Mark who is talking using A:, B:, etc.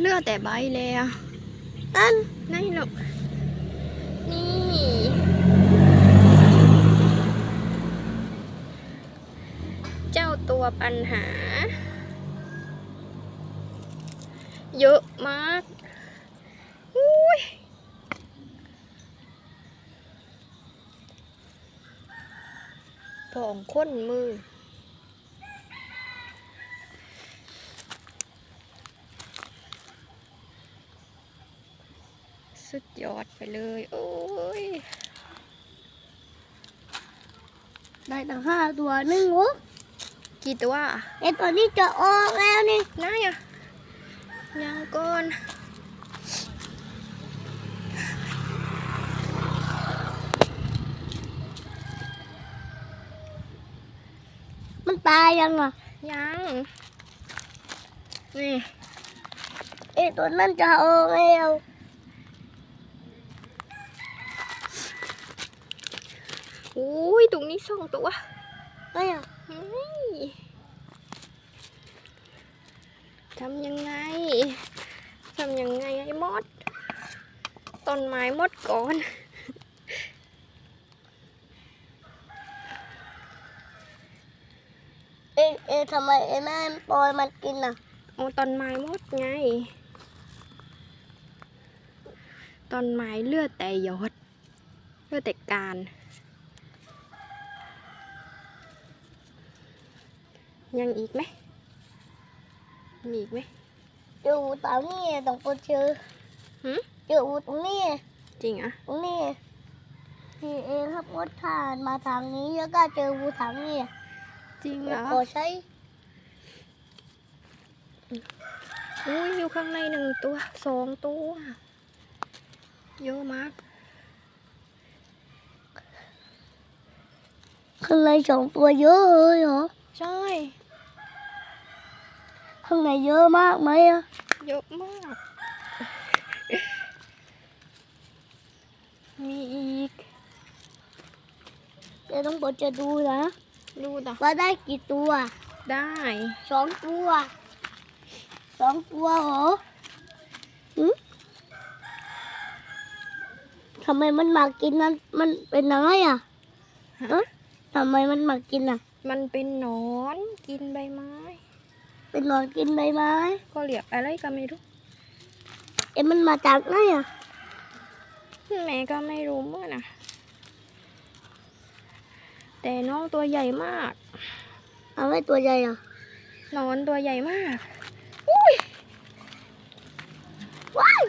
A: เลือดแต่ใบเลยอะ
B: นั่น
A: นี่หรอกนี่เจ้าตัวปัญหา เยอะมากอุ้ยผองค้นมือ สุดยอดไปเลย โอ้ย
B: ได้ตั้งห้าตัวนึงวะ
A: กี่ตัวอะ
B: ไอตัวนี้จะออกแล้วนี่
A: นายอะยังก่อน
B: มันตายยังอะ
A: ยัง นี่
B: ไอตัวนั้นจะออกแล้ว
A: อุ้ยตรง นี้สองตัว
B: ไม่อะ
A: เฮ้ยทำยังไง ทำยังไงไอ้มด ต้นไม้มดก่อน
B: เอยเอยทำไมไอแม่ปล่อยมันกินอะ
A: โอ้ต้นไม้มดไง ต้นไม้เลือดแต่ยอด เลือดแต่การ ยังอีกไหมมีอีกไหม
B: เจอหูตามนี่ตรงปนเชือ
A: หืม
B: เจอหูตรงนี้
A: จริงอะ
B: ตรงนี้ที่เองขับรถผ่านมาทางนี้แล้วก็เจอหูทางนี้
A: จริงเหรอ
B: ขอใช้
A: อุ้ยอยู่ข้างในหนึ่งตัวสองตัวเยอะมาก
B: ข้างในสองตัวเยอะเลยเหรอ
A: ใช่
B: ข้างในเยอะมากไหมอะ
A: เยอะมาก มีอีก
B: เดี๋ยวต้องบอกจะดูนะ
A: ดูต่อ
B: ว่าได้กี่ตัว
A: ได้
B: สองตัวสองตัวเหรอหืมทำไมมันมากินนั้นมันเป็นอะไรอะ
A: ฮะ
B: เอ๊ะทำไมมันมากินอะ
A: มันเป็นหนอนกินใบไม้
B: เป็นหนอนกินใบไม้
A: ก็เรียกอะไรก็ไม่รู้
B: เอ็มมันมาจากไหนอะ
A: แม่ก็ไม่รู้เมื่อนะแต่น้องตัวใหญ่มาก
B: เอาไว้ตัวใหญ่อะ
A: หนอนตัวใหญ่มาก
B: ว้าย